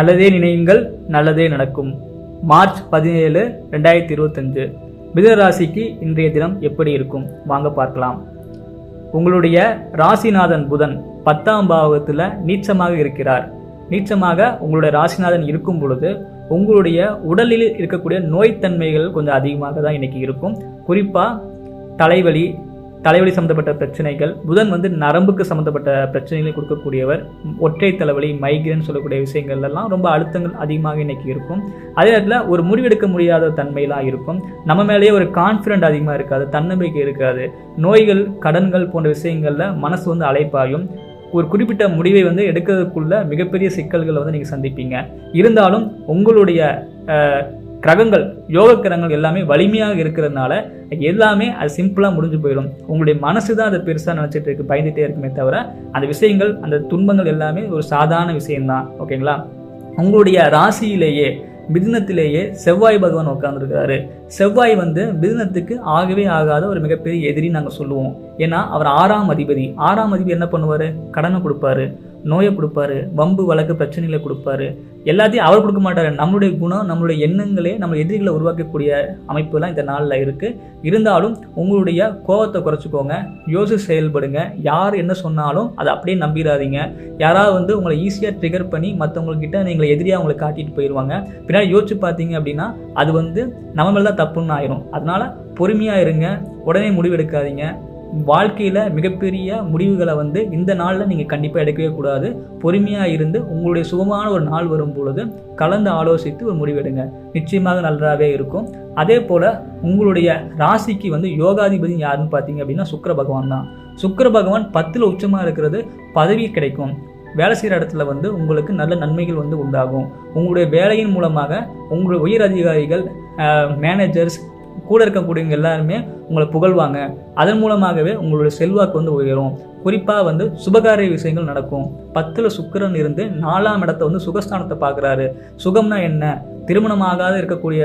நல்லதே நினையுங்கள் நல்லதே நடக்கும். மார்ச் பதினேழு ரெண்டாயிரத்தி இருபத்தஞ்சு. மிதராசிக்கு இன்றைய தினம் எப்படி இருக்கும்? வாங்க பார்க்கலாம். உங்களுடைய ராசிநாதன் புதன் பத்தாம் பாவகத்தில் நீச்சமாக இருக்கிறார். நீச்சமாக உங்களுடைய ராசிநாதன் இருக்கும் பொழுது உங்களுடைய உடலில் இருக்கக்கூடிய நோய்த்தன்மைகள் கொஞ்சம் அதிகமாக தான் இன்னைக்கு இருக்கும். குறிப்பாக தலைவலி தலைவலி சம்மந்தப்பட்ட பிரச்சனைகள் புதன் வந்து நரம்புக்கு சம்மந்தப்பட்ட பிரச்சனைகளை கொடுக்கக்கூடியவர் ஒற்றை தலைவலி மைக்ரேன் சொல்லக்கூடிய விஷயங்கள்லாம் ரொம்ப அழுத்தங்கள் அதிகமாக இன்னைக்கு இருக்கும். அதே நேரத்தில் ஒரு முடிவெடுக்க முடியாத தன்மையெல்லாம் இருக்கும். நம்ம மேலேயே ஒரு கான்ஃபிடென்ட் அதிகமாக இருக்காது தன்னம்பிக்கை இருக்காது. நோய்கள் கடன்கள் போன்ற விஷயங்களில் மனசு வந்து அலைப்பாயும். ஒரு குறிப்பிட்ட முடிவை வந்து எடுக்கிறதுக்குள்ள மிகப்பெரிய சிக்கல்களை வந்து நீங்கள் சந்திப்பீங்க. இருந்தாலும் உங்களுடைய கிரகங்கள் யோக கிரகங்கள் எல்லாமே வலிமையாக இருக்கிறதுனால எல்லாமே அது சிம்பிளாக முடிஞ்சு போயிடும். உங்களுடைய மனசு தான் அதை பெருசாக நினச்சிட்டு இருக்கு பயந்துட்டே இருக்குமே தவிர அந்த விஷயங்கள் அந்த துன்பங்கள் எல்லாமே ஒரு சாதாரண விஷயம்தான். ஓகேங்களா? உங்களுடைய ராசியிலேயே மிதினத்திலேயே செவ்வாய் பகவான் உட்கார்ந்துருக்கிறாரு. செவ்வாய் வந்து மிதினத்துக்கு ஆகவே ஆகாத ஒரு மிகப்பெரிய எதிரி நாங்கள் சொல்லுவோம். ஏன்னா அவர் ஆறாம் அதிபதி. ஆறாம் அதிபதி என்ன பண்ணுவார்? கடனை கொடுப்பாரு. நோயை கொடுப்பாரு வம்பு வழக்கு பிரச்சனைகளை கொடுப்பாரு. எல்லாத்தையும் அவர் கொடுக்க மாட்டார். நம்மளுடைய குணம் நம்மளுடைய எண்ணங்களே நம்ம எதிரிகளை உருவாக்கக்கூடிய அமைப்புலாம் இந்த நாளில் இருக்குது இருந்தாலும் உங்களுடைய கோபத்தை குறைச்சிக்கோங்க யோசிச்சு செயல்படுங்க. யார் என்ன சொன்னாலும் அதை அப்படியே நம்பிடாதீங்க. யாராவது வந்து உங்களை ஈஸியாக ட்ரிகர் பண்ணி மற்றவங்கக்கிட்ட நீங்களை எதிரியாக அவங்களை காட்டிட்டு போயிடுவாங்க பின்னாடி யோசிச்சு பார்த்தீங்க அப்படின்னா அது வந்து நம்ம மேலே தான் தப்புன்னு ஆயிரும். அதனால் பொறுமையாக இருங்க. உடனே முடிவெடுக்காதீங்க. வாழ்க்கையில் மிகப்பெரிய முடிவுகளை வந்து இந்த நாளில் நீங்கள் கண்டிப்பாக எடுக்கவே கூடாது. பொறுமையாக இருந்து உங்களுடைய சுகமான ஒரு நாள் வரும் பொழுது கலந்து ஆலோசித்து ஒரு முடிவெடுங்க. நிச்சயமாக நல்லாவே இருக்கும். அதே போல் உங்களுடைய ராசிக்கு வந்து யோகாதிபதி யாருன்னு பார்த்தீங்க அப்படின்னா சுக்கர பகவான் தான். சுக்கர பகவான் பத்தில் உச்சமாக இருக்கிறது பதவி கிடைக்கும். வேலை செய்கிற இடத்துல வந்து உங்களுக்கு நல்ல நன்மைகள் வந்து உண்டாகும். உங்களுடைய வேலையின் மூலமாக உங்களுடைய உயர் அதிகாரிகள் மேனேஜர்ஸ் கூட இருக்கக்கூடியவங்க எல்லாருமே உங்களை புகழ்வாங்க. அதன் மூலமாகவே உங்களுடைய செல்வாக்கு வந்து உயரும். குறிப்பாக வந்து சுபகாரிய விஷயங்கள் நடக்கும். பத்தில் சுக்கரன் இருந்து நாலாம் இடத்த வந்து சுகஸ்தானத்தை பார்க்குறாரு. சுகம்னா என்ன? திருமணமாகாத இருக்கக்கூடிய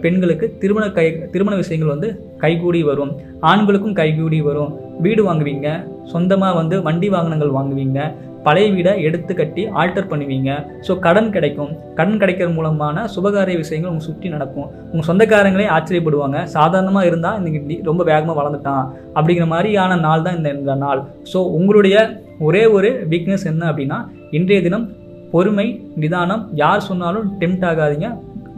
பெண்களுக்கு திருமண கை திருமண விஷயங்கள் வந்து கைகூடி வரும். ஆண்களுக்கும் கைகூடி வரும். வீடு வாங்குவீங்க சொந்தமாக வந்து வண்டி வாகனங்கள் வாங்குவீங்க பழைய வீடை எடுத்து கட்டி ஆல்டர் பண்ணுவீங்க. ஸோ கடன் கிடைக்கும். கடன் கிடைக்கிற மூலமான சுபகாரிய விஷயங்கள் உங்கள் சுற்றி நடக்கும். உங்கள் சொந்தக்காரங்களே ஆச்சரியப்படுவாங்க. சாதாரணமாக இருந்தால் இன்னைக்கு ரொம்ப வேகமாக வளர்ந்துட்டான். அப்படிங்கிற மாதிரியான நாள் தான் இந்த இந்த நாள். ஸோ உங்களுடைய ஒரே ஒரு வீக்னஸ் என்ன அப்படின்னா இன்றைய தினம் பொறுமை நிதானம் யார் சொன்னாலும் டெம்ட் ஆகாதீங்க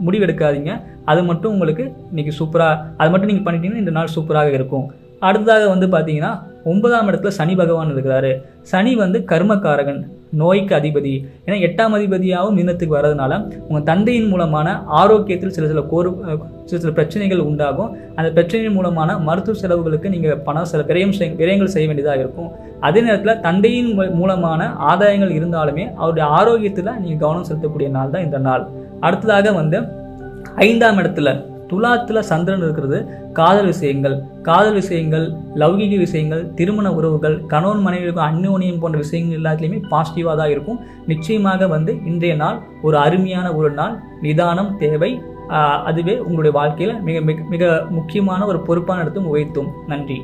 முடிவெடுக்காதீங்க. அது மட்டும் உங்களுக்கு இன்னைக்கு சூப்பராக அது மட்டும் நீங்கள் பண்ணிட்டீங்கன்னா இந்த நாள் சூப்பராக இருக்கும். அடுத்ததாக வந்து பார்த்தீங்கன்னா ஒன்பதாம் இடத்துல சனி பகவான் இருக்கிறாரு. சனி வந்து கர்மக்காரகன் நோய்க்கு அதிபதி. ஏன்னா எட்டாம் அதிபதியாகவும் மீனத்துக்கு வர்றதுனால உங்கள் தந்தையின் மூலமான ஆரோக்கியத்தில் சில சில கோரு சில சில பிரச்சனைகள் உண்டாகும். அந்த பிரச்சனையின் மூலமான மருத்துவ செலவுகளுக்கு நீங்கள் பணம் சில விரயம் செய் விரயங்கள் செய்ய வேண்டியதாக இருக்கும். அதே நேரத்தில் தந்தையின் மூலமான ஆதாயங்கள் இருந்தாலுமே அவருடைய ஆரோக்கியத்தில் நீங்கள் கவனம் செலுத்தக்கூடிய நாள் தான் இந்த நாள். அடுத்ததாக வந்து ஐந்தாம் இடத்துல துலாத்தில் சந்திரன் இருக்கிறது காதல் விஷயங்கள். காதல் விஷயங்கள் லௌகிக விஷயங்கள் திருமண உறவுகள் கணவன் மனைவிக்கும் அந்யோன்யம் போன்ற விஷயங்கள் எல்லாத்துலேயுமே பாசிட்டிவாக தான் இருக்கும். நிச்சயமாக வந்து இன்றைய நாள் ஒரு அருமையான ஒரு நாள். நிதானம் தேவை. அதுவே உங்களுடைய வாழ்க்கையில் மிக மிக மிக முக்கியமான ஒரு பொறுப்பான இடத்தும் உயர்த்தும் நன்றி.